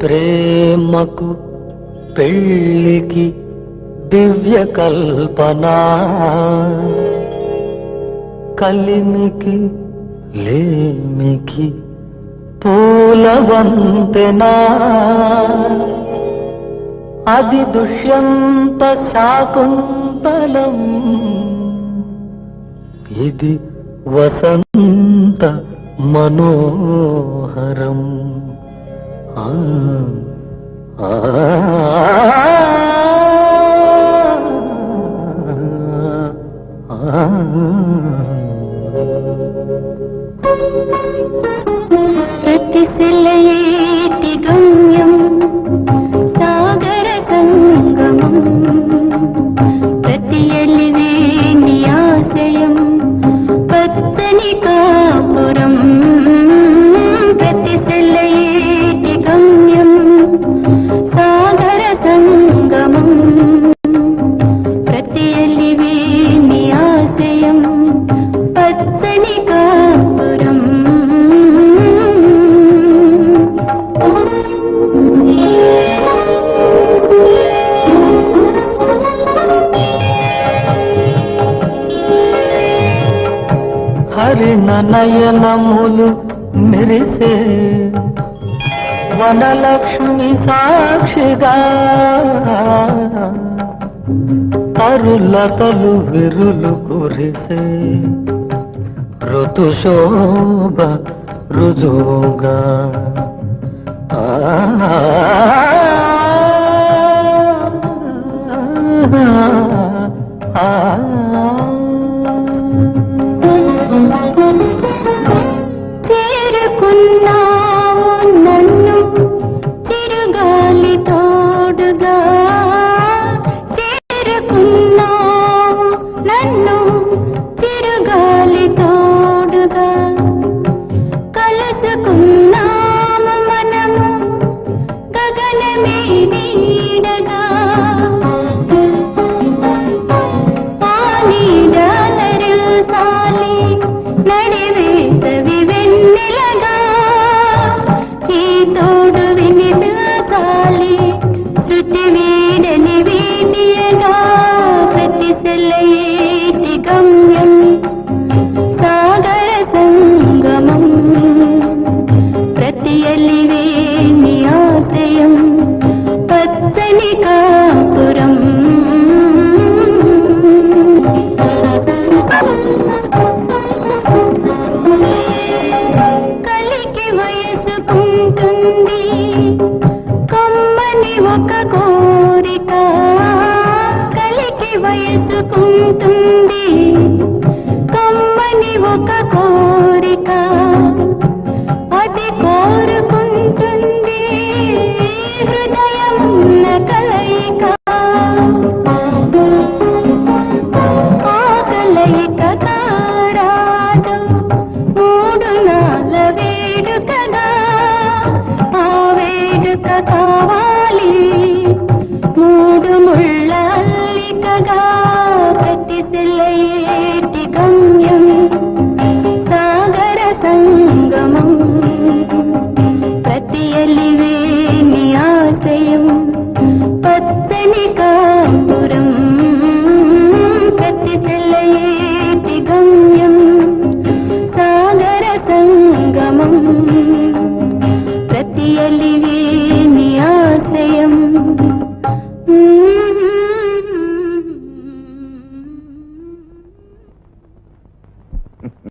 ప్రేమకు పెళ్ళికి దివ్య కల్పన. కలిమికి లేమికి పూలవంతెనా అది దుష్యంత శాకుంతలం ఇది వసంత మనోహరం ఆ. ಪ್ರತಿಸಿಲೆಯೇ ತಿಗಂ హరిణ నయనములు మెరిసే వనలక్ష్మి సాక్షిగా తరులతలు విరులు కురిసే ఋతుశోభ రుజువుగా నీడగా చేసుకుంటూ